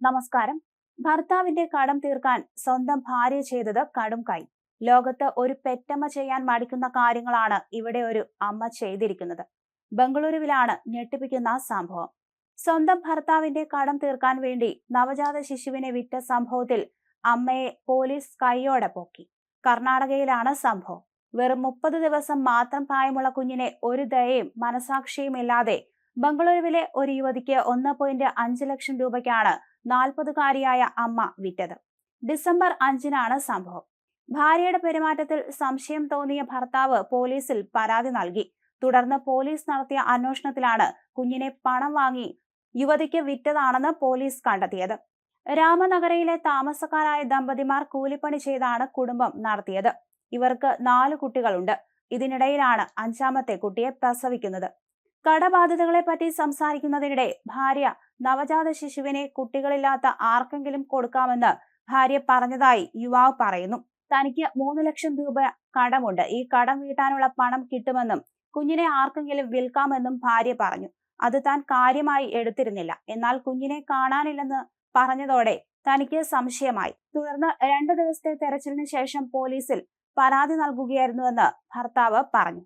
നമസ്കാരം. ഭർത്താവിന്റെ കടം തീർക്കാൻ സ്വന്തം ഭാര്യ ചെയ്തത് കടും കൈ. ലോകത്ത് ഒരു പെറ്റമ്മ ചെയ്യാൻ മടിക്കുന്ന കാര്യങ്ങളാണ് ഇവിടെ ഒരു അമ്മ ചെയ്തിരിക്കുന്നത്. ബംഗളൂരുവിലാണ് ഞെട്ടിപ്പിക്കുന്ന സംഭവം. സ്വന്തം ഭർത്താവിന്റെ കടം തീർക്കാൻ വേണ്ടി നവജാത ശിശുവിനെ വിറ്റ സംഭവത്തിൽ അമ്മയെ പോലീസ് കൈയോടെ പോക്കി. കർണാടകയിലാണ് സംഭവം. വെറും മുപ്പത് ദിവസം മാത്രം പ്രായമുള്ള കുഞ്ഞിനെ ഒരു ദയയും മനസാക്ഷിയും ഇല്ലാതെ ബംഗളൂരുവിലെ ഒരു യുവതിക്ക് ഒന്ന് പോയിന്റ് അഞ്ച് ലക്ഷം രൂപയ്ക്കാണ് നാൽപ്പതുകാരിയായ അമ്മ വിറ്റത്. ഡിസംബർ അഞ്ചിനാണ് സംഭവം. ഭാര്യയുടെ പെരുമാറ്റത്തിൽ സംശയം തോന്നിയ ഭർത്താവ് പോലീസിൽ പരാതി നൽകി. തുടർന്ന് പോലീസ് നടത്തിയ അന്വേഷണത്തിലാണ് കുഞ്ഞിനെ പണം വാങ്ങി യുവതിക്ക് വിറ്റതാണെന്ന് പോലീസ് കണ്ടെത്തിയത്. രാമനഗരയിലെ താമസക്കാരായ ദമ്പതിമാർ കൂലിപ്പണി ചെയ്താണ് കുടുംബം നടത്തിയത്. ഇവർക്ക് നാല് കുട്ടികളുണ്ട്. ഇതിനിടയിലാണ് അഞ്ചാമത്തെ കുട്ടിയെ പ്രസവിക്കുന്നത്. കടബാധ്യതകളെ പറ്റി സംസാരിക്കുന്നതിനിടെ ഭാര്യ നവജാത ശിശുവിനെ കുട്ടികളില്ലാത്ത ആർക്കെങ്കിലും കൊടുക്കാമെന്ന് ഭാര്യ പറഞ്ഞതായി യുവാവ് പറയുന്നു. തനിക്ക് മൂന്ന് ലക്ഷം രൂപ കടമുണ്ട്. ഈ കടം വീട്ടാനുള്ള പണം കിട്ടുമെന്നും കുഞ്ഞിനെ ആർക്കെങ്കിലും വിൽക്കാമെന്നും ഭാര്യ പറഞ്ഞു. അത് താൻ കാര്യമായി എടുത്തിരുന്നില്ല. എന്നാൽ കുഞ്ഞിനെ കാണാനില്ലെന്ന് പറഞ്ഞതോടെ തനിക്ക് സംശയമായി. തുടർന്ന് രണ്ടു ദിവസത്തെ തെരച്ചിലിന് ശേഷം പോലീസിൽ പരാതി നൽകുകയായിരുന്നുവെന്ന് ഭർത്താവ് പറഞ്ഞു.